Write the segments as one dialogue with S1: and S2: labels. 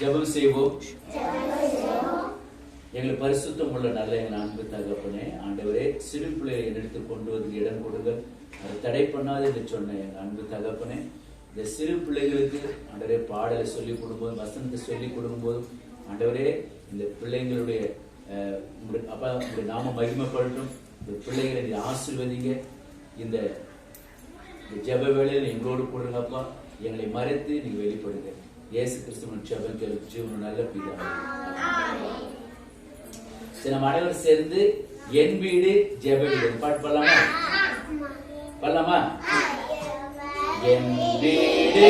S1: ஜெபம் செய்வோம். எங்கள் பரிசுத்தம் உள்ள நல்ல எங்கள் அன்பு தகப்பனே ஆண்டவரே சிறு பிள்ளையை எடுத்து கொண்டு வந்து இடம் கொடுங்கள். அதை தடை பண்ணாது என்று சொன்ன எங்கள் அன்பு தகப்பனே இந்த சிறு பிள்ளைகளுக்கு ஆண்டவரே பாடலை சொல்லிக் கொடுக்கும்போதும் வசனத்தை சொல்லிக் கொடுக்கும்போதும் ஆண்டவரே இந்த பிள்ளைங்களுடைய அப்பா உங்களுடைய நாம மகிமைப்படட்டும் இந்த பிள்ளைகளை நீ ஆசீர்வதிங்க. இந்த ஜெப வேளையில் எங்களோடு கூடுங்கப்பா. எங்களை மறைத்து நீங்க வெளிப்படுங்க. இயேசு கிறிஸ்துவின் ஜெபம் கேளு ஜீவன நல்ல பிதாவே. சரி நம்ம அனைவரும் சேர்ந்து என் வீடு ஜெப வீடு பாட்டு பண்ணலாமா பண்ணலாமா என் வீடு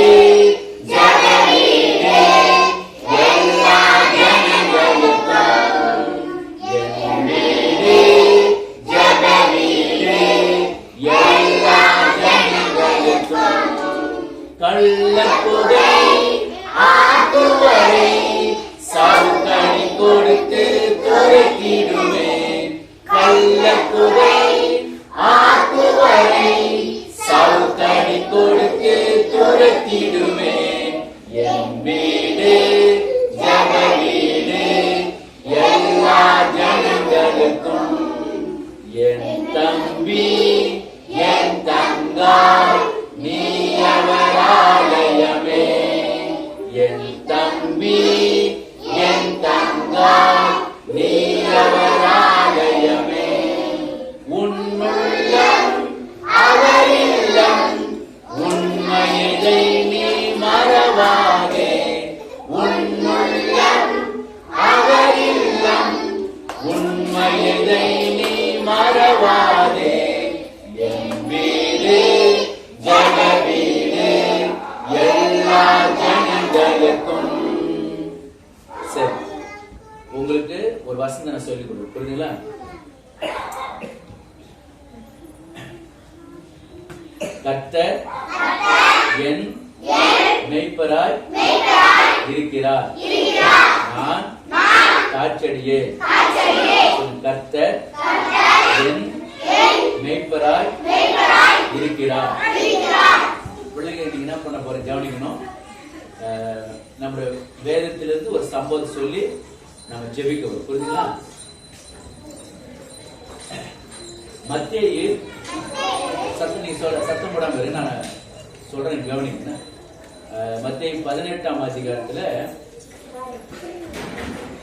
S1: துரைக்கிடுவேன் உங்களுக்கு வசனம் நான் சொல்லிக் கொடுப்பேன் புரியுதுங்களா? கத்தர் என் மெய்ப்பராய் இருக்கிறார். நான் காற்றடியே. கத்தர் என் மெய்ப்பராய் இருக்கிறார். பிள்ளைங்க நீங்க என்ன பண்ண போற கவனிக்கணும். அஹ், நம்முடைய வேதத்திலிருந்து ஒரு சம்பவம் சொல்லி நாம ஜெபிக்கணும் புரியுதுங்களா மத்திய சத்தம் நீ சொல்ற சத்தம் போடாம இரு. நான் சொல்றேன் கவனிங்க. மத்திய பதினெட்டாம் அதிகாரத்துல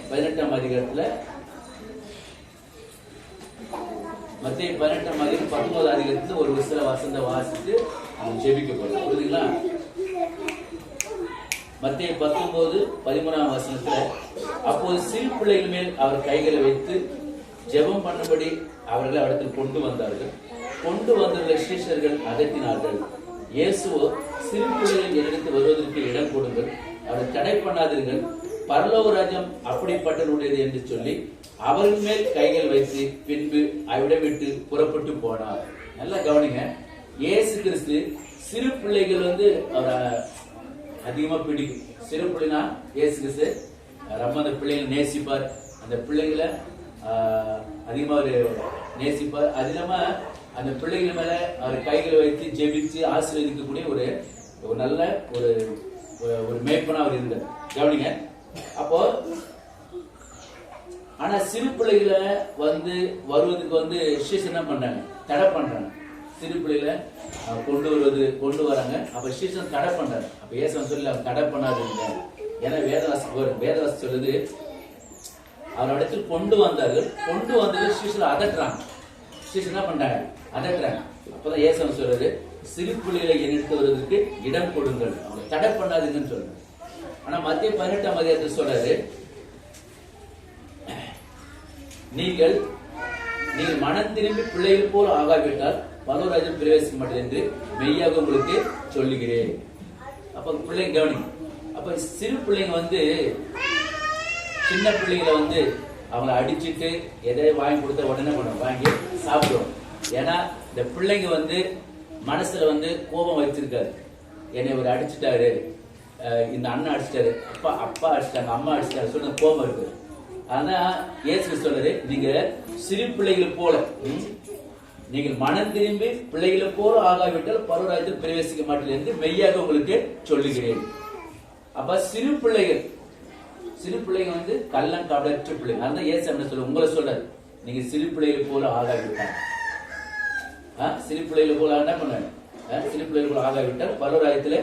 S1: பதினெட்டாம் அதிகாரத்துல மத்திய பதினெட்டாம் அதிகாரம் பத்தொன்பது அதிகாரத்துல ஒரு விசில வசந்த வாசித்து அவன் ஜெபிக்கப்படும் புரியுதுங்களா மத்திய பத்தொன்பது பதிமூணாம் வசனத்துல அப்போது சிறு பிள்ளைகள் மேல் அவர் கைகளை வைத்து ஜெபம் பண்ணபடி அவர்களை அவரிடத்தில் கொண்டு வந்தார்கள். கொண்டு வந்துள்ள சீஷர்கள் அகற்றினார்கள். இயேசுவோ சிறு பிள்ளைகள் என்னிடத்து வருவதற்கு இடம் கொடுங்கள். அவரை தடை பண்ணாதீர்கள். பரலோக ராஜ்யம் அப்படிப்பட்டனுடையது என்று சொல்லி அவர்கள் மேல் கைகள் வைத்து பின்பு அவிடம் விட்டு புறப்பட்டு போனார். நல்லா கவனிங்க. இயேசு கிறிஸ்து சிறு பிள்ளைகள் வந்து அவரை அதிகமா பிடிக்கும். சிறு பிள்ளைனா இயேசு கிறிஸ்து. ரொம்ப அந்த பிள்ளைகளை நேசிப்பார். அந்த பிள்ளைகளை அதிகமாக அதிகமா அவர் நேசிப்பார். அது இல்லாம அந்த பிள்ளைகள் மேல அவர் கைகளை வைத்து ஜெபித்து ஆசீர்வதிக்கக்கூடிய ஒரு ஒரு நல்ல ஒரு ஒரு- ஒரு மேய்ப்பனா அவர் இருந்தார். கவனிங்க. அப்போ ஆனா சிறு பிள்ளைகளை வந்து வருவதுக்கு வந்து ஸ்டேஷன் என்ன பண்றாங்க? தடை பண்றாங்க. சிறு பிள்ளைகளை கொண்டு வருவது கொண்டு வராங்க. அப்ப சீசன் தடை பண்றாரு. அப்ப ஏசவன் சொல்லி அவங்க தடை பண்ணாதுங்க ஏன்னா வேதவாசி வரும் வேதவாசி சொல்லுது அவர் கொண்டு வந்தார்கள் கொண்டு வந்தது சீசன் அதட்டுறாங்க. சீசன் என்ன பண்றாங்க? அதட்டுறாங்க. அப்பதான் ஏசவன் சொல்றது சிறு பிள்ளைகளை வருவதற்கு இடம் கொடுங்கள். அவங்க தடை பண்ணாதுங்கன்னு சொல்றாங்க ஆனா மத்திய பதினெட்டாம் அதிகாரத்தில் சொல்றாரு நீங்கள் நீங்கள் மனம் திரும்பி பிள்ளைகள் போல ஆகாவிட்டால் பலவராஜன் பிரவேசிக்க மாட்டேன் என்று மெய்யாக உங்களுக்கு சொல்லுகிறேன். அப்ப பிள்ளைங்க கவனி அப்ப சிறு பிள்ளைங்க வந்து சின்ன பிள்ளைங்களை வந்து அவங்கள அடிச்சுட்டு எதையும் வாங்கி கொடுத்தா உடனே பண்ண வாங்கி சாப்பிடுவோம். ஏன்னா இந்த பிள்ளைங்க வந்து மனசுல வந்து கோபம் வச்சிருக்காரு. என்னை இவர் அடிச்சிட்டாரு. இந்த அண்ணன் அடிச்சிட்டாரு. அப்பா அப்பா அடிச்சிட்டாங்க அம்மா அடிச்சிட்டாரு சொன்ன கோபம் இருக்கு. ஆனா இயேசு சொல்றது நீங்க சிறு பிள்ளைகள் போல ம், நீங்கள் மனம் திரும்பி பிள்ளைகளை போல ஆகாவிட்டால் பருவராஜத்தில் பிரவேசிக்க மாட்டீர்கள் என்று மெய்யாக உங்களுக்கு சொல்லுகிறேன். அப்ப சிறு பிள்ளைகள் சிறு பிள்ளைங்க வந்து கள்ளம் கபலற்ற பிள்ளைங்க. அதான் ஏசு என்ன சொல்ல உங்களை சொல்றாரு. நீங்க சிறு பிள்ளைகள் போல ஆகாவிட்டாங்க சிறு பிள்ளைகள் போல என்ன பண்ணாங்க சிறு பிள்ளைகள் போல ஆகாவிட்டால் பலராயத்துல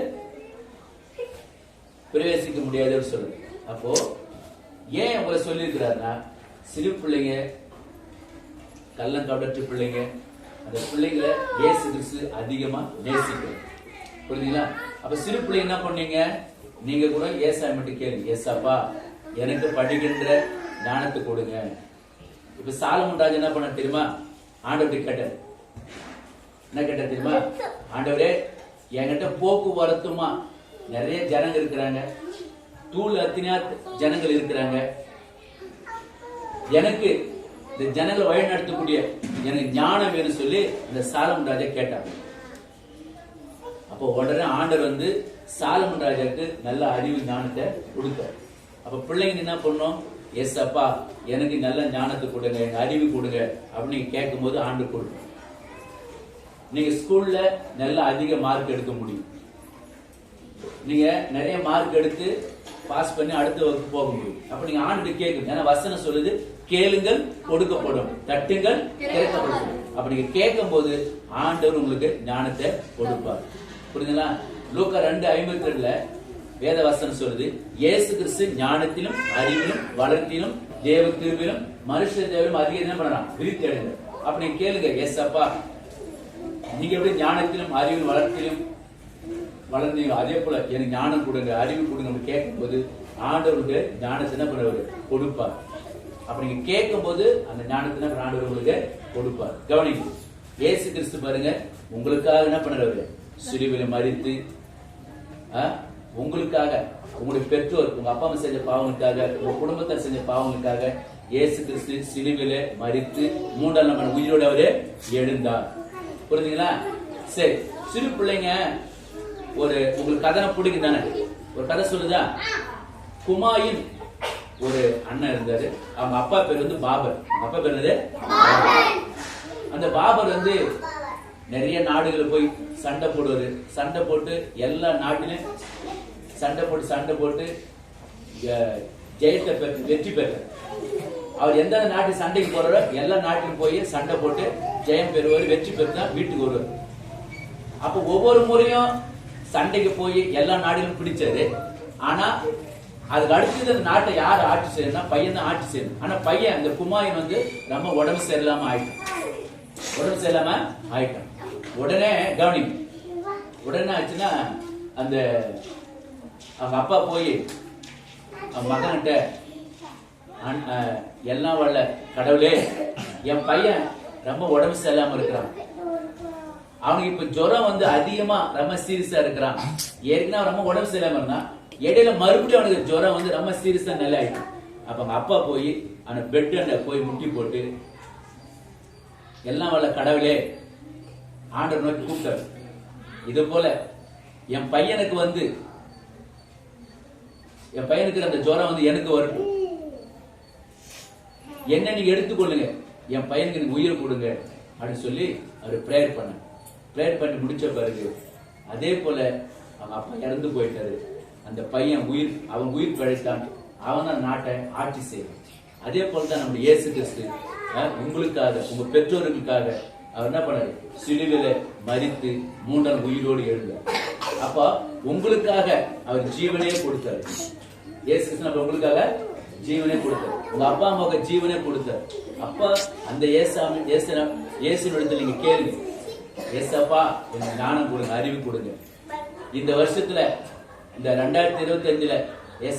S1: பிரவேசிக்க முடியாதுன்னு சொல்லுது அப்போ ஏன் அவரை சொல்லியிருக்கிறாருன்னா சிறு பிள்ளைங்க கள்ளம் கபலற்ற பிள்ளைங்க அந்த பிள்ளைங்களை ஏசு கிறிஸ்து அதிகமா நேசிக்கிறோம் புரியுதுங்களா அப்ப சிறு பிள்ளைங்க என்ன பண்ணீங்க? நீங்க கூட ஏசா மட்டும் கேளுங்க ஏசாப்பா எனக்கு படிக்கின்ற ஞானத்தை கொடுங்க. இப்ப சாலமன் ராஜ் என்ன பண்ண தெரியுமா? ஆண்டவர் கேட்டார். என்ன கேட்ட தெரியுமா? ஆண்டவரே என்கிட்ட போக்குவரத்துமா நிறைய ஜனங்க இருக்கிறாங்க. தூள் அத்தினா ஜனங்கள் இருக்கிறாங்க. எனக்கு இந்த ஜனங்களை வழி நடத்தக்கூடிய எனக்கு ஞானம் வேணும் சொல்லி இந்த சாலமன் ராஜா கேட்டாங்க அப்போ உடனே ஆண்டர் வந்து சாலமன் ராஜாக்கு நல்ல அறிவு ஞானத்தை கொடுத்தார். அப்ப பிள்ளைங்க என்ன பண்ணோம்? எஸ் அப்பா எனக்கு நல்ல ஞானத்தை கொடுங்க எனக்கு அறிவு கொடுங்க அப்படின்னு கேட்கும்போது ஆண்டு கொடுக்கும் நீங்க ஸ்கூல்ல நல்ல அதிக மார்க் எடுக்க முடியும். நீங்க நிறைய மார்க் எடுத்து பாஸ் பண்ணி அடுத்த வகுப்பு போக முடியும். அப்ப நீங்க ஆண்டு கேட்கும் ஏன்னா வசனம் சொல்லுது கேளுங்கள் கொடுக்கப்படும். தட்டுங்கள் திறக்கப்படும். அப்ப நீங்க கேட்கும் போது ஆண்டவர் உங்களுக்கு ஞானத்தை கொடுப்பார். புரியுதுங்களா? லூக்கா ரெண்டு ஐம்பத்தி ரெண்டுல வேத வசனம் சொல்லுது இயேசு கிறிஸ்து ஞானத்திலும் அறிவிலும் வளர்த்திலும் தேவ கிருபிலும் மனுஷ தேவையிலும் அதிக என்ன பண்ணலாம் விரித்து எடுங்க அப்ப நீங்க கேளுங்க எஸ் அப்பா நீங்க எப்படி ஞானத்திலும் அறிவிலும் வளர்த்திலும் வளர்ந்தீங்க அதே போல எனக்கு ஞானம் கொடுங்க அறிவு கொடுங்க கேட்கும்போது ஆண்டவருக்கு ஞானத்தை என்ன பண்ணுவாரு? கொடுப்பார். அப்ப நீங்க கேட்கும்போது அந்த ஞானத்தை நம்ம ஆண்டவர் உங்களுக்கு கொடுப்பார். கவனிங்க. ஏசு கிறிஸ்து பாருங்க உங்களுக்காக என்ன பண்ணுறவர்? சிலுவையில மறித்து உங்களுக்காக உங்களுடைய பெற்றோர் உங்க அப்பா அம்மா செஞ்ச பாவங்களுக்காக உங்க குடும்பத்தார் செஞ்ச பாவங்களுக்காக இயேசு கிறிஸ்து சிலுவில மறித்து மூன்றாம் நம்ம உயிரோட அவரு எழுந்தார். புரிஞ்சுங்களா? சரி சிறு பிள்ளைங்க ஒரு உங்களுக்கு கதை பிடிக்கும் தானே ஒரு கதை சொல்லுதா? குமாயின் ஒரு அண்ணன் இருந்தாரு. அவங்க அப்பா பேர் வந்து பாபர். அப்பா பேர் என்னது? அந்த பாபர் வந்து நிறைய நாடுகளை போய் சண்டை போடுவாரு. சண்டை போட்டு எல்லா நாட்டிலும் சண்டை போட்டு சண்டை போட்டு ஜெயத்தை பெற்று வெற்றி பெற்றார். அவர் எந்த நாட்டு சண்டைக்கு போறாரோ எல்லா நாட்டிலும் போய் சண்டை போட்டு ஜெயம் பெறுவார் வெற்றி பெற்று வீட்டுக்கு வருவார். அப்ப ஒவ்வொரு முறையும் சண்டைக்கு போய் எல்லா நாடுகளும் பிடிச்சாரு. ஆனா அதுக்கு அடுத்தது அந்த நாட்டை யார் ஆட்சி செய்யணும்னா பையன் தான் ஆட்சி செய்யணும். ஆனா பையன் அந்த குமாயன் வந்து ரொம்ப உடம்பு சரியில்லாம ஆயிட்டான். உடம்பு சரியில்லாம ஆயிட்டான். உடனே கவனி உடனே ஆச்சுன்னா அந்த அவங்க அப்பா போய் அவங்க மகன்கிட்ட எல்லாம் வரல கடவுளே என் பையன் ரொம்ப உடம்பு சரியில்லாம இருக்கிறான். அவனுக்கு இப்ப ஜுரம் வந்து அதிகமா ரொம்ப சீரியஸா இருக்கிறான். ஏற்கனவே ரொம்ப உடம்பு சரியில்லாம இருந்தான். இடையில மறுபடியும் அவனுக்கு ஜுரம் வந்து ரொம்ப சீரியஸா நல்லா ஆயிடும் அப்ப அவங்க அப்பா போய் அவனை பெட் போய் முட்டி போட்டு எல்லாம் வல்ல கடவுளே ஆண்டர் நோக்கி கூப்பிட்டாரு. இது போல என் பையனுக்கு வந்து என் பையனுக்கு அந்த ஜுரம் வந்து எனக்கு வரட்டும். என்ன நீங்க எடுத்துக்கொள்ளுங்க. என் பையனுக்கு எனக்கு உயிர் கொடுங்க அப்படின்னு சொல்லி அவர் ப்ரேயர் பண்ண ப்ரேயர் பண்ணி முடிச்ச பிறகு அதே போல அவங்க அப்பா இறந்து போயிட்டாரு. அந்த பையன் உயிர் அவன் உயிர் பிழைத்தான். அவன் தான் நாட்டை ஆட்சி செய்வான். அதே போல தான் நம்ம இயேசு கிறிஸ்து உங்களுக்காக உங்க பெற்றோர்களுக்காக அவர் என்ன பண்ணாரு? சிலுவில மறித்து மூன்றாம் உயிரோடு எழுந்தார். அப்ப உங்களுக்காக அவர் ஜீவனையே கொடுத்தார். இயேசு கிறிஸ்து உங்களுக்காக ஜீவனே கொடுத்தார். உங்க அப்பா அம்மாவுக்கு ஜீவனே கொடுத்தார். அப்ப அந்த ஏசாமி ஏசு இயேசுனிடத்தில் நீங்க கேளுங்க. ஏசப்பா எனக்கு ஞானம் கொடுங்க அறிவு கொடுங்க. இந்த வருஷத்துல இந்த ரெண்டாயிரத்தி இருபத்தி அஞ்சுல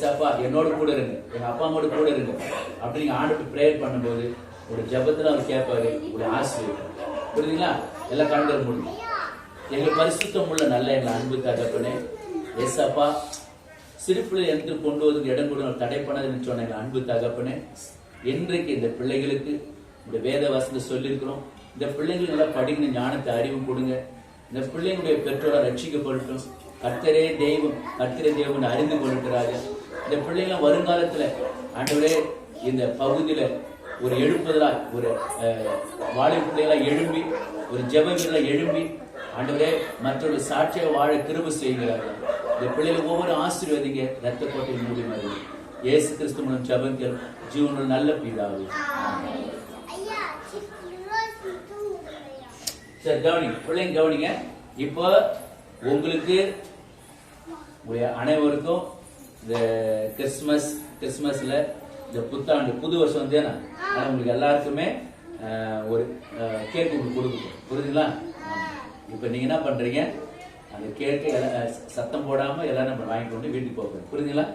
S1: அப்பா என்னோட கூட இருங்க. எங்க அப்பா அம்மாவோட கூட இருங்க. அப்படி நீங்க ஆண்டுட்டு ப்ரேயர் பண்ணும்போது ஒரு ஜெபத்துல அவர் கேட்பாரு ஒரு ஆசிரியர் புரியுதுங்களா? எல்லாம் கண்டு முடியும். எங்கள் பரிசுத்தம் உள்ள நல்ல எங்கள் அன்பு தகப்பனே அப்பா சிரிப்பில் என்று கொண்டு வந்து இடம் கொடுங்க. தடை பண்ணதுன்னு சொன்ன எங்கள் அன்பு தகப்பனே இன்றைக்கு இந்த பிள்ளைகளுக்கு இந்த வேத வசனத்தை சொல்லியிருக்கிறோம். இந்த பிள்ளைங்களுக்கு நல்லா படிக்கணும் ஞானத்தை அறிவு கொடுங்க. இந்த பிள்ளையினுடைய பெற்றோரை ரட்சிக்கப்படட்டும் கர்த்தரே தெய்வம் கர்த்தரே தெய்வம் அறிந்து கொண்டிருக்கிறார்கள். இந்த பிள்ளைங்க வருங்காலத்துல ஆண்டவரே இந்த பகுதியில ஒரு எழுப்புதலாய் ஒரு வாழை பிள்ளைகளாக எழும்பி ஒரு ஜெப எழும்பி ஆண்டவரே மற்றொரு சாட்சியை வாழ திரும்ப செய்கிறார்கள். இந்த பிள்ளைகள் ஒவ்வொரு ஆசீர்வதிங்க ரத்த கோட்டை மூடி மாதிரி இயேசு கிறிஸ்து மூலம் ஜபங்கள் ஜீவனில் நல்ல
S2: பீடாகும்
S1: சரி கவனிங்க. பிள்ளைங்க கவனிங்க. இப்போ உங்களுக்கு உங்களுடைய அனைவருக்கும் இந்த கிறிஸ்மஸ் கிறிஸ்மஸ்ல இந்த புத்தாண்டு புது வருஷம் வந்து ஆனால் உங்களுக்கு எல்லாருக்குமே ஒரு கேக் உங்களுக்கு கொடுக்கும் புரியுதுங்களா இப்போ நீங்க என்ன பண்றீங்க? அந்த கேக்கு சத்தம் போடாம எல்லாரும் நம்ம வாங்கிட்டு வந்து வீட்டுக்கு போகிறோம் புரியுதுங்களா